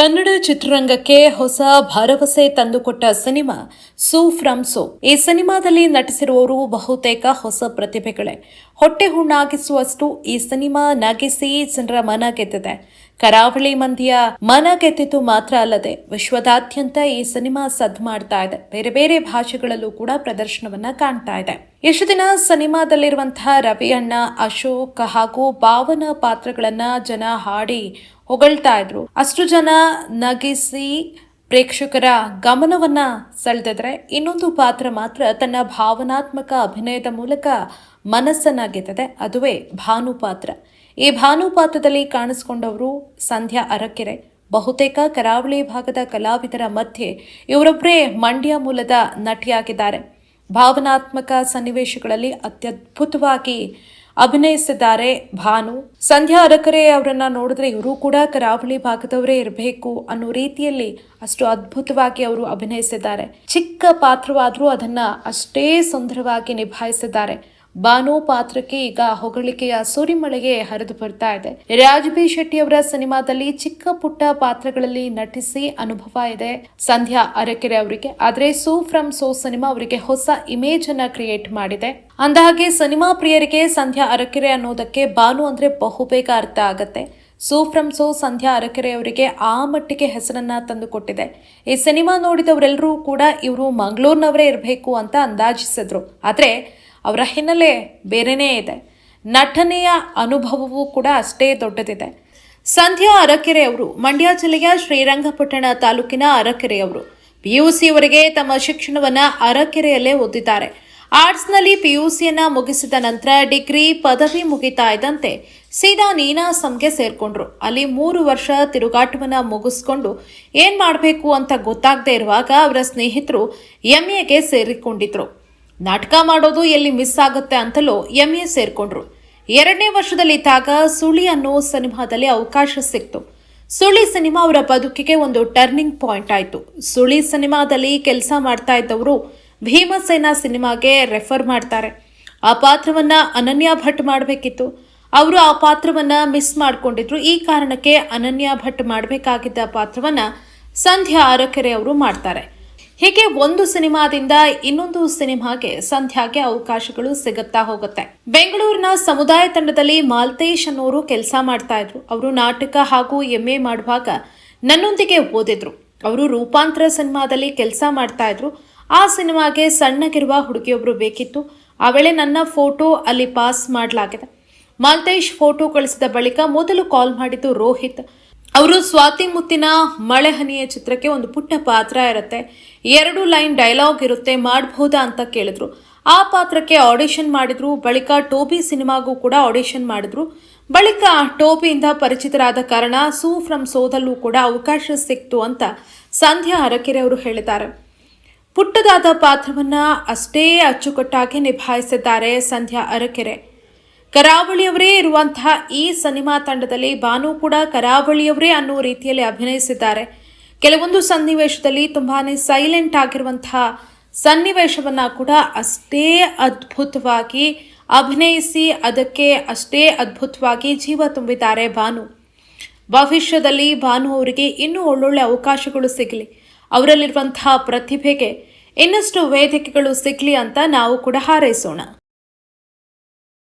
ಕನ್ನಡ ಚಿತ್ರರಂಗಕ್ಕೆ ಹೊಸ ಭರವಸೆ ತಂದುಕೊಟ್ಟ ಸಿನಿಮಾ ಸೂ ಫ್ರಮ್ ಸೋ. ಈ ಸಿನಿಮಾದಲ್ಲಿ ನಟಿಸಿರುವವರು ಬಹುತೇಕ ಹೊಸ ಪ್ರತಿಭೆಗಳೇ. ಹೊಟ್ಟೆ ಹುಣ್ಣಾಗಿಸುವಷ್ಟು ಈ ಸಿನಿಮಾ ನಗಿಸಿ ಜನರ ಮನ ಗೆದ್ದಿದೆ. ಕರಾವಳಿ ಮಂದಿಯ ಮನ ಗೆದ್ದಿದ್ದು ಮಾತ್ರ ಅಲ್ಲದೆ ವಿಶ್ವದಾದ್ಯಂತ ಈ ಸಿನಿಮಾ ಸದ್ ಮಾಡ್ತಾ ಇದೆ. ಬೇರೆ ಬೇರೆ ಭಾಷೆಗಳಲ್ಲೂ ಕೂಡ ಪ್ರದರ್ಶನವನ್ನ ಕಾಣ್ತಾ ಇದೆ. ಇಷ್ಟು ದಿನ ಸಿನಿಮಾದಲ್ಲಿರುವಂತಹ ರವಿ ಅಣ್ಣ ಅಶೋಕ್ ಹಾಗೂ ಭಾವನ ಪಾತ್ರಗಳನ್ನ ಜನ ಹಾಡಿ ಹೊಗಳ್ತಾ ಇದ್ರು. ಅಷ್ಟು ಜನ ನಗಿಸಿ ಪ್ರೇಕ್ಷಕರ ಗಮನವನ್ನ ಸೆಳೆದಿದ್ರೆ ಇನ್ನೊಂದು ಪಾತ್ರ ಮಾತ್ರ ತನ್ನ ಭಾವನಾತ್ಮಕ ಅಭಿನಯದ ಮೂಲಕ ಮನಸ್ಸನ್ನ ಗೆದ್ದಿದೆ. ಅದುವೇ ಭಾನು ಪಾತ್ರ. ಈ ಭಾನು ಪಾತ್ರದಲ್ಲಿ ಕಾಣಿಸ್ಕೊಂಡವರು ಸಂಧ್ಯಾ ಅರಕೆರೆ. ಬಹುತೇಕ ಕರಾವಳಿ ಭಾಗದ ಕಲಾವಿದರ ಮಧ್ಯೆ ಇವರೊಬ್ಬರೇ ಮಂಡ್ಯ ಮೂಲದ ನಟಿಯಾಗಿದ್ದಾರೆ. ಭಾವನಾತ್ಮಕ ಸನ್ನಿವೇಶಗಳಲ್ಲಿ ಅತ್ಯದ್ಭುತವಾಗಿ ಅಭಿನಯಿಸಿದ್ದಾರೆ ಭಾನು. ಸಂಧ್ಯಾ ಅರಕರೆ ಅವರನ್ನ ನೋಡಿದ್ರೆ ಇವರು ಕೂಡ ಕರಾವಳಿ ಭಾಗದವರೇ ಇರಬೇಕು ಅನ್ನೋ ರೀತಿಯಲ್ಲಿ ಅಷ್ಟು ಅದ್ಭುತವಾಗಿ ಅವರು ಅಭಿನಯಿಸಿದ್ದಾರೆ. ಚಿಕ್ಕ ಪಾತ್ರವಾದರೂ ಅದನ್ನ ಅಷ್ಟೇ ಸುಂದರವಾಗಿ ನಿಭಾಯಿಸಿದ್ದಾರೆ. ಬಾನು ಪಾತ್ರಕ್ಕೆ ಈಗ ಹೊಗಳಿಕೆಯ ಸುರಿಮಳೆಗೆ ಹರಿದು ಬರ್ತಾ ಇದೆ. ರಾಜ್ ಬಿ ಶೆಟ್ಟಿ ಅವರ ಸಿನಿಮಾದಲ್ಲಿ ಚಿಕ್ಕ ಪುಟ್ಟ ಪಾತ್ರಗಳಲ್ಲಿ ನಟಿಸಿ ಅನುಭವ ಇದೆ. ಸಂಧ್ಯಾ ಅರಕೆರೆ ಅವರಿಗೆ, ಆದ್ರೆ ಸೂ ಫ್ರಮ್ ಸೋ ಸಿನಿಮಾ ಅವರಿಗೆ ಹೊಸ ಇಮೇಜ್ ಅನ್ನ ಕ್ರಿಯೇಟ್ ಮಾಡಿದೆ. ಅಂದಹಾಗೆ ಸಿನಿಮಾ ಪ್ರಿಯರಿಗೆ ಸಂಧ್ಯಾ ಅರಕೆರೆ ಅನ್ನೋದಕ್ಕೆ ಬಾನು ಅಂದ್ರೆ ಬಹುಬೇಗ ಅರ್ಥ ಆಗತ್ತೆ. So from so Sandhya Arakere ಅವರಿಗೆ ಆ ಮಟ್ಟಿಗೆ ಹೆಸರನ್ನ ತಂದುಕೊಟ್ಟಿದೆ. ಈ ಸಿನಿಮಾ ನೋಡಿದವರೆಲ್ಲರೂ ಕೂಡ ಇವರು ಮಂಗಳೂರಿನವರೇ ಇರಬೇಕು ಅಂತ ಅಂದಾಜಿಸಿದ್ರು. ಆದ್ರೆ ಅವರ ಹಿನ್ನೆಲೆ ಬೇರೆಯೇ ಇದೆ. ನಟನೆಯ ಅನುಭವವೂ ಕೂಡ ಅಷ್ಟೇ ದೊಡ್ಡದಿದೆ. ಸಂಧ್ಯಾ ಅರಕೆರೆ ಅವರು, ಮಂಡ್ಯ ಜಿಲ್ಲೆಯ ಶ್ರೀರಂಗಪಟ್ಟಣ ತಾಲೂಕಿನ ಅರಕೆರೆಯವರು ಪಿಯುಸಿವರೆಗೆ ತಮ್ಮ ಶಿಕ್ಷಣವನ್ನ ಅರಕೆರೆಯಲ್ಲೇ ಓದಿದ್ದಾರೆ. ಆರ್ಟ್ಸ್ನಲ್ಲಿ ಪಿಯುಸಿಯನ್ನ ಮುಗಿಸಿದ ನಂತರ ಡಿಗ್ರಿ ಪದವಿ ಮುಗಿತಾ ಇದ್ದಂತೆ ಸೀದಾ ನೀನಾಸಂಗೆ ಸೇರ್ಕೊಂಡ್ರು. ಅಲ್ಲಿ ಮೂರು ವರ್ಷ ತಿರುಗಾಟವನ್ನ ಮುಗಿಸ್ಕೊಂಡು ಏನು ಮಾಡಬೇಕು ಅಂತ ಗೊತ್ತಾಗದೇ ಇರುವಾಗ ಅವರ ಸ್ನೇಹಿತರು ಎಂಎಗೆ ಸೇರಿಕೊಂಡಿದ್ರು. ನಾಟಕ ಮಾಡೋದು ಎಲ್ಲಿ ಮಿಸ್ ಆಗುತ್ತೆ ಅಂತಲೂ ಎಂ ಎ ಸೇರ್ಕೊಂಡ್ರು. ಎರಡನೇ ವರ್ಷದಲ್ಲಿದ್ದಾಗ ಸುಳಿ ಅನ್ನೋ ಸಿನಿಮಾದಲ್ಲಿ ಅವಕಾಶ ಸಿಕ್ತು. ಸುಳಿ ಸಿನಿಮಾ ಅವರ ಬದುಕಿಗೆ ಒಂದು ಟರ್ನಿಂಗ್ ಪಾಯಿಂಟ್ ಆಯಿತು. ಸುಳಿ ಸಿನಿಮಾದಲ್ಲಿ ಕೆಲಸ ಮಾಡ್ತಾ ಇದ್ದವರು ಭೀಮಸೇನ ಸಿನಿಮಾಗೆ ರೆಫರ್ ಮಾಡ್ತಾರೆ. ಆ ಪಾತ್ರವನ್ನ ಅನನ್ಯ ಭಟ್ ಮಾಡಬೇಕಿತ್ತು. ಅವರು ಆ ಪಾತ್ರವನ್ನ ಮಿಸ್ ಮಾಡ್ಕೊಂಡಿದ್ರು. ಈ ಕಾರಣಕ್ಕೆ ಅನನ್ಯ ಭಟ್ ಮಾಡಬೇಕಾಗಿದ್ದ ಪಾತ್ರವನ್ನ ಸಂಧ್ಯಾ ಅರಕೆರೆ ಅವರು ಮಾಡ್ತಾರೆ. ಹೀಗೆ ಒಂದು ಸಿನಿಮಾದಿಂದ ಇನ್ನೊಂದು ಸಿನಿಮಾಗೆ ಸಂಧ್ಯಾಗೆ ಅವಕಾಶಗಳು ಸಿಗುತ್ತಾ ಹೋಗುತ್ತೆ. ಬೆಂಗಳೂರಿನ ಸಮುದಾಯ ತಂಡದಲ್ಲಿ ಮಾಲ್ತೇಶ್ ಅನ್ನೋರು ಕೆಲಸ ಮಾಡ್ತಾ ಇದ್ರು. ಅವರು ನಾಟಕ ಹಾಗೂ ಎ ಮಾಡುವಾಗ ನನ್ನೊಂದಿಗೆ ಓದಿದ್ರು. ಅವರು ರೂಪಾಂತರ ಸಿನಿಮಾದಲ್ಲಿ ಕೆಲಸ ಮಾಡ್ತಾ ಇದ್ರು. ಆ ಸಿನಿಮಾಗೆ ಸಣ್ಣಗಿರುವ ಹುಡುಗಿಯೊಬ್ರು ಬೇಕಿತ್ತು. ಆ ವೇಳೆ ನನ್ನ ಫೋಟೋ ಅಲ್ಲಿ ಪಾಸ್ ಮಾಡಲಾಗಿದೆ. ಮಾಲ್ತೇಶ್ ಫೋಟೋ ಕಳಿಸಿದ ಬಳಿಕ ಮೊದಲು ಕಾಲ್ ಮಾಡಿದ್ದು ರೋಹಿತ್. ಅವರು ಸ್ವಾತಿ ಮುತ್ತಿನ ಮಳೆಹನಿಯ ಚಿತ್ರಕ್ಕೆ ಒಂದು ಪುಟ್ಟ ಪಾತ್ರ ಇರುತ್ತೆ. ಎರಡು ಲೈನ್ ಡೈಲಾಗ್ ಇರುತ್ತೆ ಮಾಡಬಹುದಾ ಅಂತ ಕೇಳಿದ್ರು. ಆ ಪಾತ್ರಕ್ಕೆ ಆಡಿಷನ್ ಮಾಡಿದ್ರು. ಬಳಿಕ ಟೋಬಿ ಸಿನಿಮಾಗೂ ಕೂಡ ಆಡಿಷನ್ ಮಾಡಿದ್ರು. ಬಳಿಕ ಟೋಬಿಯಿಂದ ಪರಿಚಿತರಾದ ಕಾರಣ ಸೂ ಫ್ರಮ್ ಸೋದಲ್ಲೂ ಕೂಡ ಅವಕಾಶ ಸಿಕ್ತು ಅಂತ ಸಂಧ್ಯಾ ಅರಕೆರೆ ಅವರು ಹೇಳಿದ್ದಾರೆ. ಪುಟ್ಟದಾದ ಪಾತ್ರವನ್ನ ಅಷ್ಟೇ ಅಚ್ಚುಕಟ್ಟಾಗಿ ನಿಭಾಯಿಸಿದ್ದಾರೆ ಸಂಧ್ಯಾ ಅರಕೆರೆ ಕರಾವಳಿಯವರೇ ಇರುವಂತಹ ಈ ಸಿನಿಮಾ ತಂಡದಲ್ಲಿ ಭಾನು ಕೂಡ ಕರಾವಳಿಯವರೇ ಅನ್ನೋ ರೀತಿಯಲ್ಲಿ ಅಭಿನಯಿಸಿದ್ದಾರೆ. ಕೆಲವೊಂದು ಸನ್ನಿವೇಶದಲ್ಲಿ ತುಂಬಾನೇ ಸೈಲೆಂಟ್ ಆಗಿರುವಂತಹ ಸನ್ನಿವೇಶವನ್ನ ಕೂಡ ಅಷ್ಟೇ ಅದ್ಭುತವಾಗಿ ಅಭಿನಯಿಸಿ ಅದಕ್ಕೆ ಅಷ್ಟೇ ಅದ್ಭುತವಾಗಿ ಜೀವ ತುಂಬಿದ್ದಾರೆ ಭಾನು. ಭವಿಷ್ಯದಲ್ಲಿ ಭಾನು ಅವರಿಗೆ ಇನ್ನೂ ಒಳ್ಳೊಳ್ಳೆ ಅವಕಾಶಗಳು ಸಿಗಲಿ, ಅವರಲ್ಲಿರುವಂತಹ ಪ್ರತಿಭೆಗೆ ಇನ್ನಷ್ಟು ವೇದಿಕೆಗಳು ಸಿಗಲಿ ಅಂತ ನಾವು ಕೂಡ ಹಾರೈಸೋಣ.